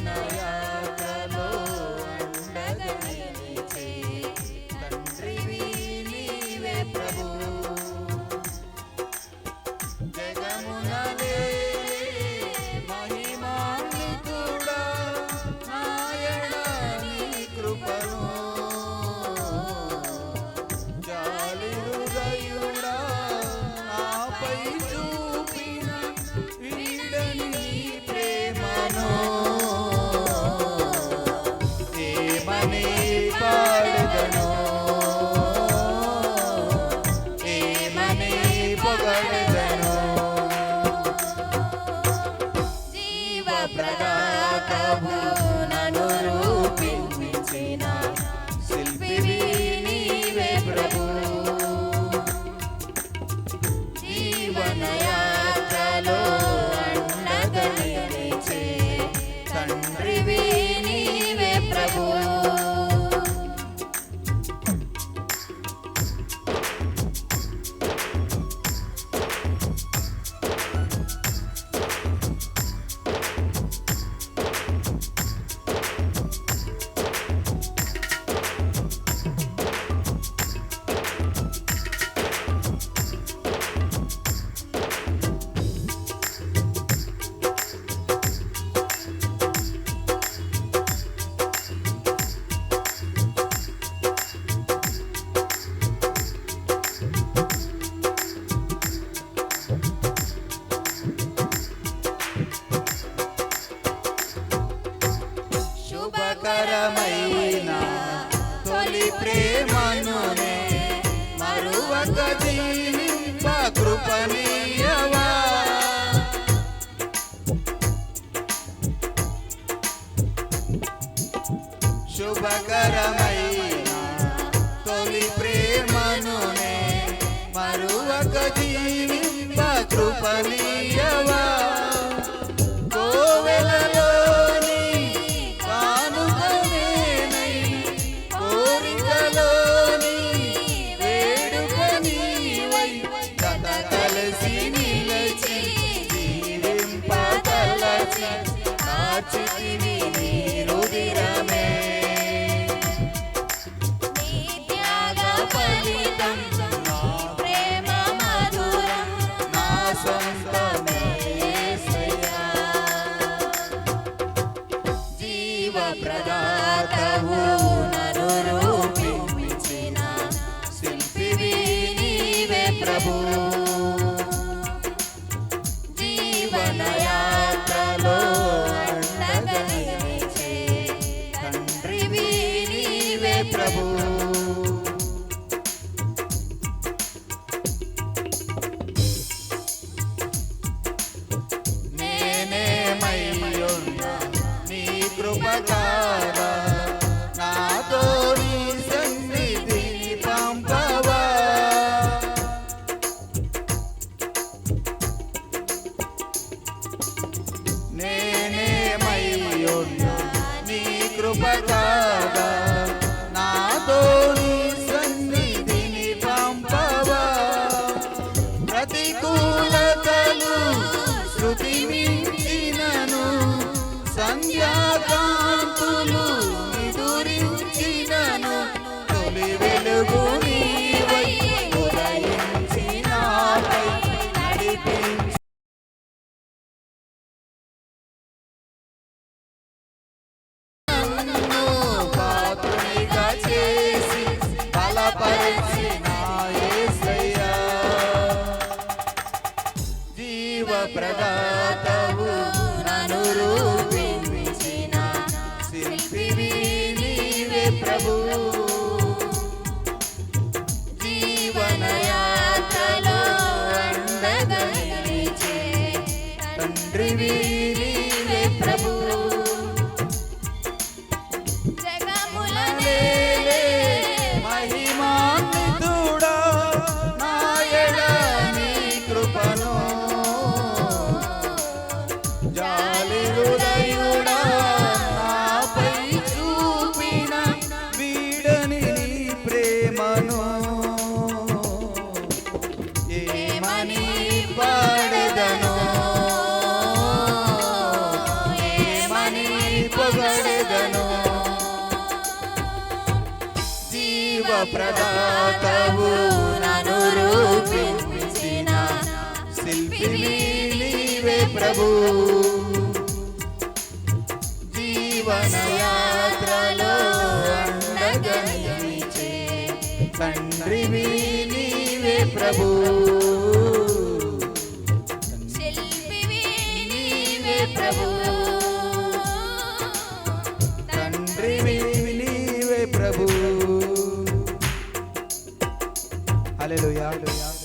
Anaya Happy birthday. ರೂಪವೀಯ ప్రదాతవు నను రూపించిన శిల్పివి నీవే ప్రభు. జీవనయ జీవన యాత్రలో అండగా నిలిచే ప్రభు. ఏమని పాడెదను. ఏమని పొగడెదను. జీవ ప్రదాతవు నన్ను రూపించిన నీవే ప్రభు. జీవన యాత్రలో తండ్రివి నీవే ప్రభు. నీవే ప్రభు హల్లెలూయా